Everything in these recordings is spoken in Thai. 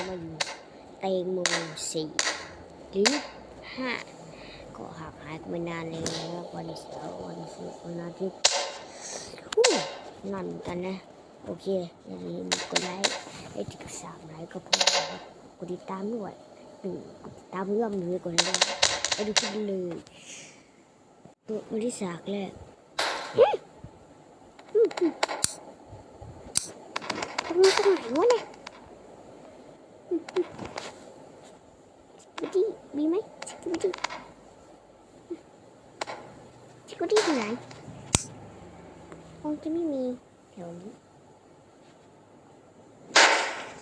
ก็มาอยู่เตงโมสี่หรือห้าก็หักหายไปนานเลยนะครับวันเสาร์วันศุกร์วันอาทิตย์ฮู้นานเหมือนกันนะ โอเคอย่าลืมกดไลค์ให้ถึงสามไลค์ก็พอนะครับกดติดตามด้วยหนึ่งกดติดตามเพื่อนเลยกดไลค์ไปดูคลิปกันเลยตัวมาที่สากแรกตรงนี้ตรงไหนวะเนี่ยสกิปปี้ มีไหมสกิปปี้สกิปปี้ที่ไหนคงจะไม่มีแถวนี้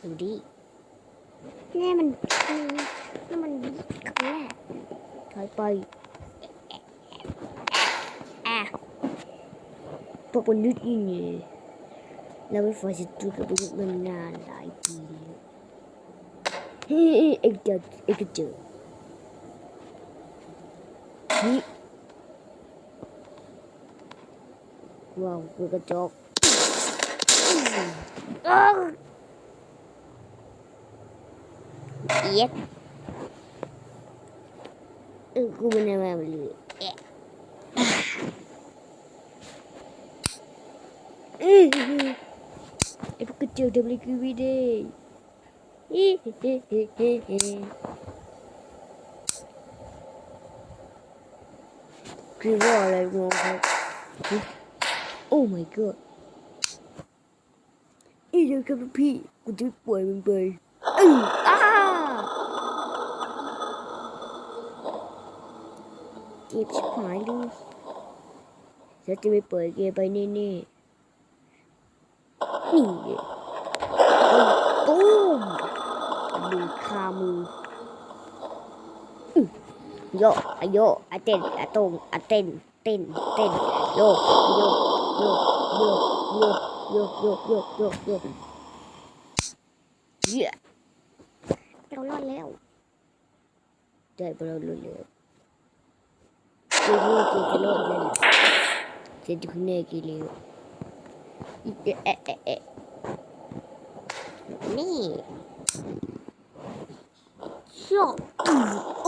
ดูดิแน่มันนั่มันครั้งแรกถอยไปอะพวกมนุษย์นี่เนี่ยเราไม่ฟอร์สตูกับมนุษย์มานานหลายปีแล้วเฮ้ยเอ็กเจอเอ็กเจอ นี่ว้าวคือกระจกอ้าวเอียดเออกูไม่ได้มาเลยเอ๊ะอือไอ้พวกกระจกทำอะไรกูไม่ได้อีเฮ้เฮ้เฮ้เฮ้เฮ้ คือว่าอะไรงงครับ โอ้ my god อีเดี๋ยวครับพี่กูจะปล่อยมันไปอืออ้าเจ็บชิบหายเลยฉันจะไม่ปล่อยแกไปแน่ๆนี่เลยตุ้มดูดคามืออื้อ โยอะอะโยอะอะเต้นอะตรงอะเต้นเต้นเต้นโยกโยกโยกโยกโยกโยกโยกโยกโยกโยกเย้เรารอดแล้วได้เรารอดแล้วเจ๊ที่จะรอดแล้วเจ๊ที่คุณแม่กี่เลี้ยวเอ๊ะเอ๊ะเอ๊ะเอ๊ะนี่ชอบ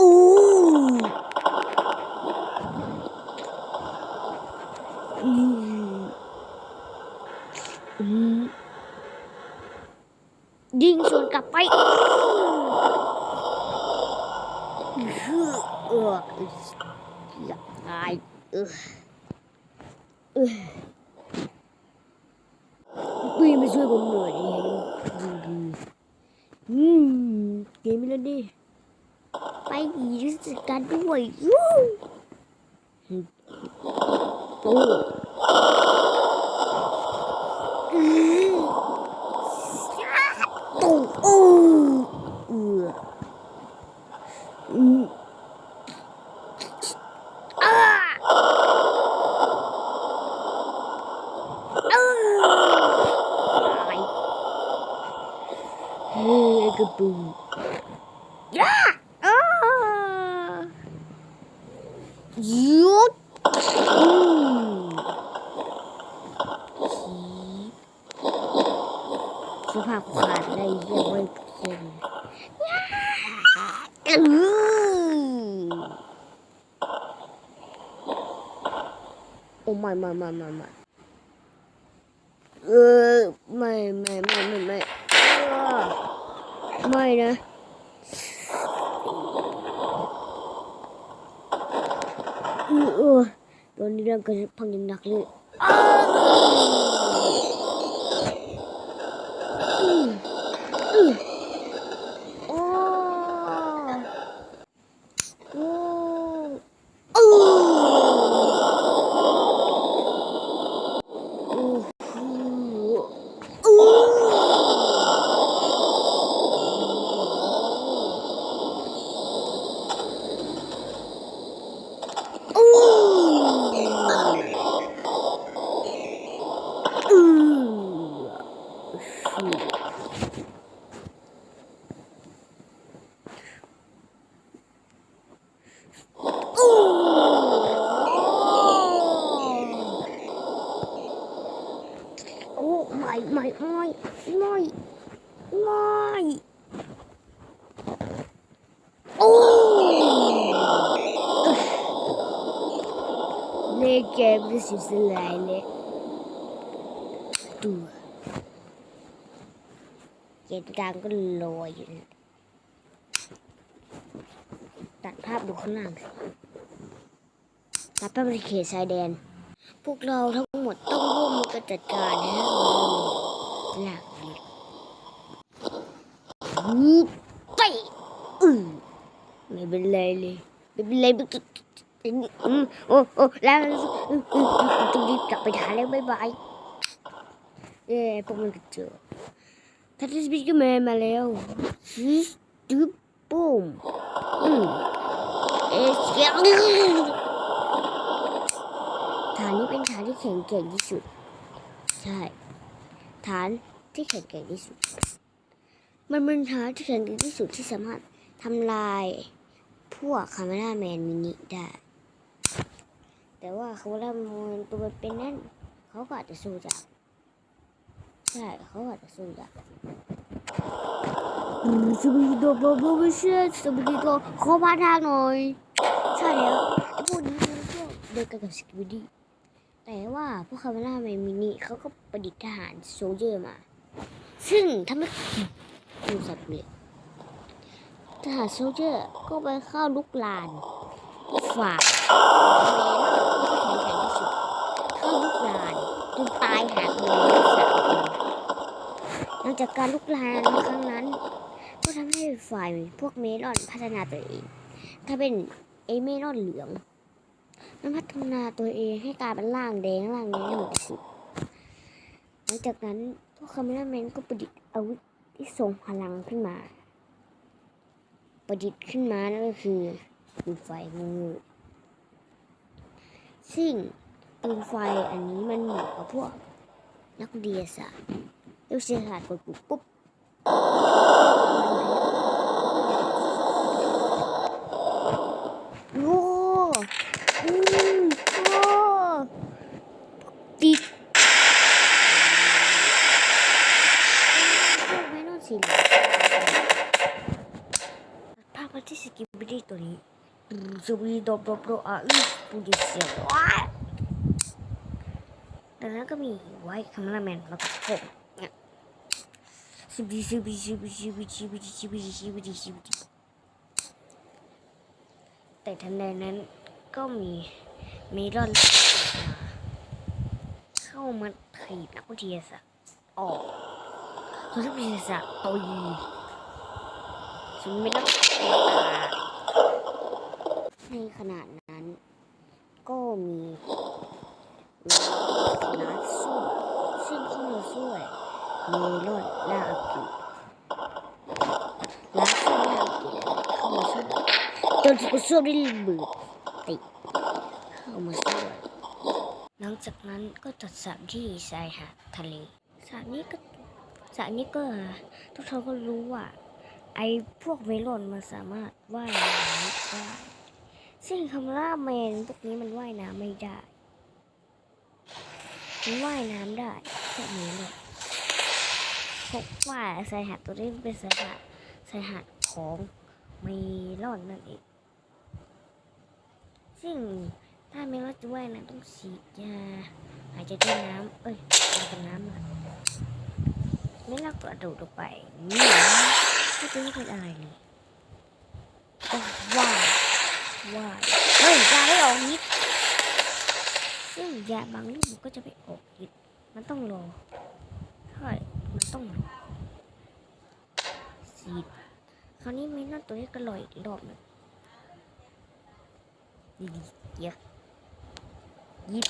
อู้ยิงสวนกลับไปเอออยากตายเออเออปุ้ยมาช่วยผมหน่อยดิอืมเกมไม่เล่นดิ ไปดีรู้สึกกันด้วยยูโอ้อือตุ้งอู้เอออืมอ้าอ้าตายเฮ้ยกระปุกย่าอ้าห ยุดอืมสภาพขาดได้เรียกว่เป็นอือโอ้ไม่ไม่ไม่ไม่ไม่เออไม่ไม่ไม่ไม่ไม่เออไม่นะ Donnie lang kasi pang yung nakli. Ah! ลอยลอยโอ้เล่นเกมนี่สิสลายเลยดูเกมการก็ลอยอยู่ตัดภาพดูข้างล่างตัดภาพบริเขตชายแดน พวกเราทั้งหมดต้องร่วมมือกันจัดการนะ หลักเลยไปอือไม่เป็นไรเลยไม่เป็นไรไม่เป็นโอ้โอ้แล้วต้องรีบกลับไปหาแล้วบ๊ายบายเอ้พวกมันก็เจอทัตติสบิชกแมนมาแล้วซิสตึ๊บปุ้มอืมเอเสียงฐานนี้เป็นฐานที่แข็งแกร่งที่สุด ใช่ ฐาน ที่แข็งแกร่งที่สุด มันเป็นฐานที่แข็งแกร่งที่สุดที่สามารถทำลายพวกคาเมราแมนมินิได้ แต่ว่าคาเมราแมนตัวเป็นนั่นเขาก็อาจจะสู้จากใช่เขาอาจจะสู้จากอืมสบิโดโบโบไม่เชื่อสบิโดขอพาทางหน่อยใช่แล้วไอ้พวกนี้มันพวกเดินกันกับสกิบิดี้แต่ว่าพวกคาเมล่าแมนมินิเขาก็ประดิษฐ์ทหารโซลเจอร์มา ซึ่งทำให้ดูสัตว์เลยทหารโซเจอร์ก็ไปเข้าลุกลานฝ่าเมนที่แข็งแกร่งที่สุดเข้าลุกลานจนตายหาเลยทั้งสามคนหลังจากการลุกลานครั้งนั้น ก็ทำให้ฝ่ายพวกเมลอนพัฒนาตัวเองถ้าเป็นเอเมลอนเหลืองมันพัฒนาตัวเองให้กลายเป็นร่างแดงร่างแดงหมดสิหลังจากนั้น วกคาเมราแมนก็ประดิษฐ์อาวุธที่ทรงพลังขึ้นมา ประดิษฐ์ขึ้นมานั่นก็คือปืนไฟมือซึ่งปืนไฟอันนี้มันเหมาะกับพวกนักวิทยาศาสตร์นักวิทยาศาสตร์กดปุ่มปุ๊บ โอ้อืมโอ้ติดพวกแม่นอน สีเหลืองภาพที่สกิบดีตัวนี้สวีดอบโปรอาอือปูดิเซียว้าดังนั้นก็มีไว้คาเมราแมนแล้วก็ผมเนี่ยซิบิซิบิซิบิซิบิซิบิซิบิซิบิซิบิแต่ทันใดนั้นก็มีเมลอนเข้ามาถีบนักวิทยาศาสตร์ออก ส่วนนักวิทยาศาสตร์ตุยส่วนเมลอนตายในขณะนั้น ก็มีนัดสู้ซึ่งเข้ามาช่วยเมลอนและอากิและซึ่งและอากิเข้ามาช่วยจนถูกสู้ด้วยระเบิดติดเข้ามาช่วยหลังจากนั้นก็จัดสรรที่ชายหาดทะเลสระนี้ก็ สระนี้ก็ทุกท่านก็รู้ว่า ไอ้พวกเมลอนมันสามารถว่ายน้ำได้ซึ่งคำล่าแมนพวกนี้มันว่ายน้ำไม่ได้มันว่ายน้ำได้พวกเมลอนพบว่าชายหาดตัวนี้เป็นชายหาดชายหาดของเมลอนนั่นเอง ซึ่งถ้าไม่ว่าจะว่ายน้ำต้องฉีดยาหายใจด้วยน้ำเอ้ยยากับน้ำอะ ไม่เล่ากระโดดลงไปนี่ก็จะไม่เป็นอะไรเลยโอ้ว้าวว้าวเฮ้ยยาไม่ออกฤทธิ์ซึ่งยาบางลูกมันก็จะไปออกฤทธิ์มันต้องรอใช่มันต้องรอฉีดคราวนี้ไม่น่าตัวนี้ก็ลอยอีกรอบหนึงดีๆเยอะยิบ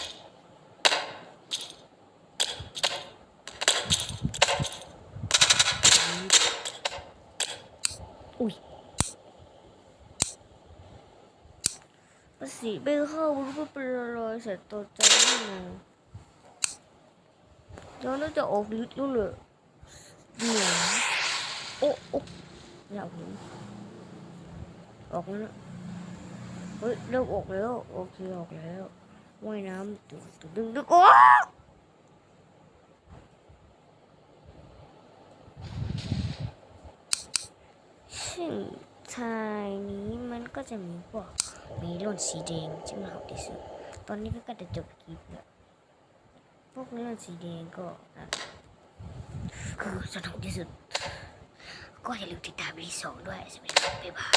อุ้ย ภาษีไม่เข้ามันก็เป็นอะไรเสร็จตัวใจไม่งงเดี๋ยวน่าจะออกฤทธิ์แล้วเลยเดี๋ยวโอ้โอ้อยากเห็นออกแล้วนะเฮ้ยเริ่มออกแล้วโอเคออกแล้วว่ายน้ำตึงตึงตึงตึงโอ้ซึ่งชายนี้มันก็จะมีพวก เมลอนสีแดงที่มันหอมที่สุดตอนนี้ก็ใกล้จะจบคลิปแล้วพวกเมลอนสีแดงก็นั่นคือสนุกที่สุดก็อย่าลืมติดตามวีสองด้วยสวัสดีครับบ๊ายบาย